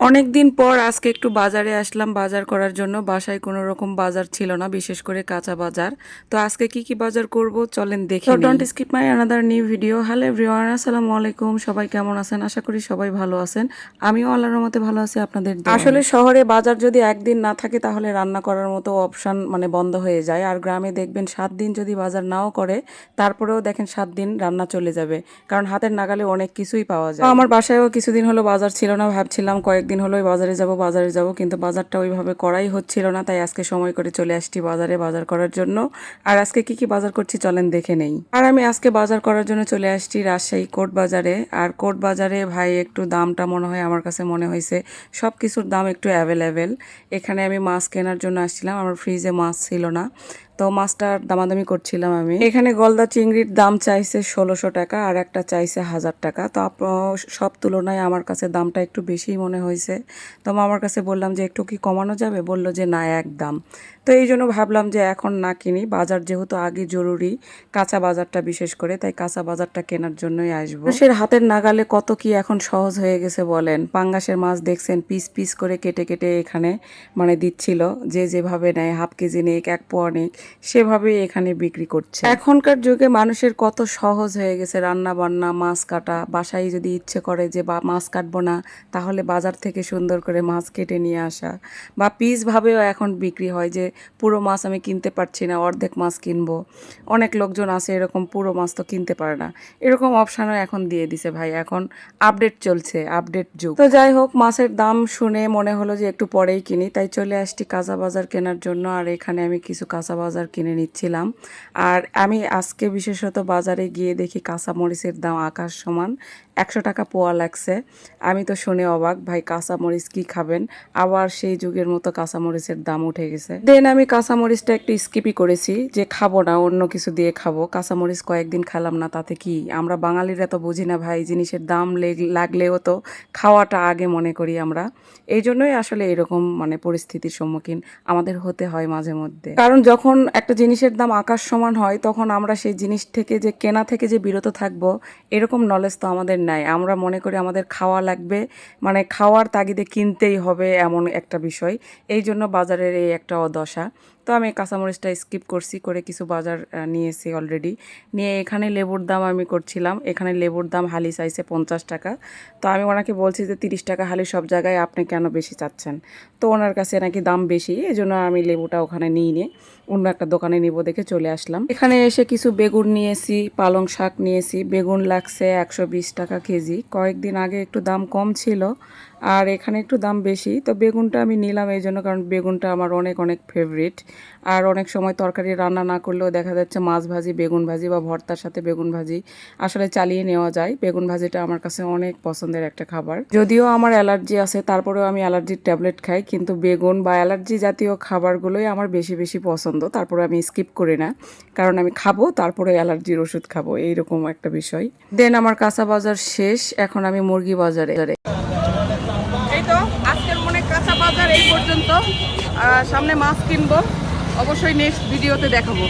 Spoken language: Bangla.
অনেক দিন পর আজকে একটু বাজারে আসলাম। বাজার করার জন্য বাসায় কোনো রকম বাজার ছিল না বিশেষ করে কাঁচা বাজার। তো আজকে কি কি বাজার করব চলেন দেখি don't skip my another new video hello everyone আসসালামু আলাইকুম সবাই কেমন আছেন? আশা করি সবাই ভালো আছেন। আমিও আল্লাহর মতে ভালো আছি আপনাদের আসলে শহরে বাজার যদি একদিন না থাকে তাহলে রান্না করার মতো অপশন মানে বন্ধ হয়ে যায়। আর গ্রামে দেখবেন সাত দিন যদি বাজার নাও করে তারপরেও দেখেন সাত দিন রান্না চলে যাবে। কারণ হাতের নাগালে অনেক কিছুই পাওয়া যায়। আমার বাসায়ও কিছুদিন হলো বাজার ছিল না ভাবছিলাম কয়েকদিন হলো বাজারে যাব বাজারে যাব, কিন্তু বাজারটা ওইভাবে করাই হচ্ছিল না, তাই আজকে সময় করে চলে আসছি বাজারে, বাজার করার জন্য। আর আজকে কি কি বাজার করছি চলেন দেখে নেই। আর আমি আজকে বাজার করার জন্য চলে আসছি রাজশাহী কোর্ট বাজারে। আর কোর্ট বাজারে ভাই একটু দামটা মনে হয় আমার কাছে মনে হয়েছে সব কিছুর দাম একটু অ্যাভেলেবেল এখানে আমি মাছ কেনার জন্য আসছিলাম, আমার ফ্রিজে মাছ ছিল না। তো মাছটার দামাদামি করছিলাম আমি। এখানে গলদা চিংড়ির দাম চাইছে ষোলোশো টাকা আর একটা চাইছে হাজার টাকা। তো সব তুলনায় আমার কাছে দামটা একটু বেশি মনে হয়েছে। তো আমার কাছে বললাম যে, একটু কি কমানো যাবে? বলল যে, না এক দাম তো এই জন্য ভাবলাম যে, এখন না কিনি। বাজার যেহেতু আগে জরুরি, কাঁচা বাজারটা বিশেষ করে, তাই কাঁচা বাজারটা কেনার জন্যই আসব। মানুষের হাতের নাগালে কত কি এখন সহজ হয়ে গেছে বলেন। পাঙ্গাসের মাছ দেখছেন, পিস পিস করে কেটে কেটে এখানে মানে দিচ্ছিল। যে যেভাবে নেয়, হাফ কেজি নেক, এক পোয়া নেক সেভাবেই এখানে বিক্রি করছে। এখনকার যুগে মানুষের কত সহজ হয়ে গেছে রান্না বান্না, মাছ কাটা। বাসায় যদি ইচ্ছে করে যে বা মাছ কাটবো না, তাহলে বাজার থেকে সুন্দর করে মাছ কেটে নিয়ে আসা। বা পিসভাবেও এখন বিক্রি হয় যে, পুরো মাছ আমি কিনতে পারছি না, অর্ধেক মাছ কিনবো। অনেক লোকজন আছে এরকম পুরো মাছ তো কিনতে পারে না। এরকম অপশানও এখন দিয়ে দিছে ভাই। এখন আপডেট চলছে আপডেট যুগ। তো যাই হোক, মাছের দাম শুনে মনে হলো যে একটু পরেই কিনি। তাই চলে আসছি কাঁচা বাজার কেনার জন্য। আর এখানে আমি কিছু কাঁচা বাজার কিনে নিচ্ছিলাম। আর আমি আজকে বিশেষত বাজারে গিয়ে দেখি কাঁচা মরিচের দাম আকাশ সমান। একশো টাকা পোয়া লাগছে। আমি তো শুনে অবাক, ভাই কাঁচা মরিচ কি খাবেন? আবার সেই যুগের মতো কাঁচা মরিচের দাম উঠে গেছে। দেন আমি কাঁচা মরিচটা একটু স্কিপই করেছি যে খাব না, অন্য কিছু দিয়ে খাব। কাঁচা মরিচ কয়েকদিন খেলাম না, তাতে কি? আমরা বাঙালিরা তো বুঝি না, ভাই, জিনিসের দাম লাগলেও তো খাওয়াটা আগে মনে করি আমরা। এই জন্যই আসলে এরকম মানে পরিস্থিতির সম্মুখীন আমাদের হতে হয় মাঝে মধ্যে। কারণ যখন একটা জিনিসের দাম আকাশ সমান হয়, তখন আমরা সেই জিনিস থেকে যে, কেনা থেকে যে বিরত থাকব, এরকম নলেজ তো আমাদের নাই। আমরা মনে করি আমাদের খাওয়া লাগবে মানে খাওয়ার তাগিদে কিনতেই হবে এমন একটা বিষয়। এই জন্য বাজারের এই একটা অদশা। তো আমি কাঁচামরিচটা স্কিপ করছি, করে কিছু বাজার নিয়েছি অলরেডি নিয়ে এখানে লেবুর দাম আমি করছিলাম। এখানে লেবুর দাম হালি চাইছে পঞ্চাশ টাকা। তো আমি ওনাকে বলছি যে তিরিশ টাকা হালি সব জায়গায় আপনি কেন বেশি চাচ্ছেন? তো ওনার কাছে নাকি দাম বেশি এই জন্য আমি লেবুটা ওখানে নিয়ে নিয়ে অন্য একটা দোকানে নিব দেখে চলে আসলাম। এখানে এসে কিছু বেগুন নিয়েছি, পালং শাক নিয়েছি। বেগুন লাগছে একশো বিশ টাকা কেজি। কয়েকদিন আগে একটু দাম কম ছিল আর এখানে একটু দাম বেশি। তো বেগুনটা আমি নিলাম এই জন্য, কারণ বেগুনটা আমার অনেক অনেক ফেভারিট আর অনেক সময় তরকারি রান্না না করলেও দেখা যাচ্ছে মাছ ভাজি, বেগুন ভাজি বা ভর্তার সাথে বেগুন ভাজি আসলে চালিয়ে নেওয়া যায়। বেগুন ভাজিটা আমার কাছে অনেক পছন্দের একটা খাবার। যদিও আমার অ্যালার্জি আছে, তারপরেও আমি অ্যালার্জির ট্যাবলেট খাই, কিন্তু বেগুন বা অ্যালার্জি জাতীয় খাবারগুলোই আমার বেশি বেশি পছন্দ। তারপরে আমি স্কিপ করি না, কারণ আমি খাব, তারপরে অ্যালার্জির ওষুধ খাব, এইরকম একটা বিষয়। দেন আমার কাঁচা বাজার শেষ, এখন আমি মুরগি বাজারে এই তো আজকের মনে কাঁচা বাজার এই পর্যন্ত। সামনে মাছ কিনবো। অবশ্যই নেক্সট ভিডিওতে দেখাবো।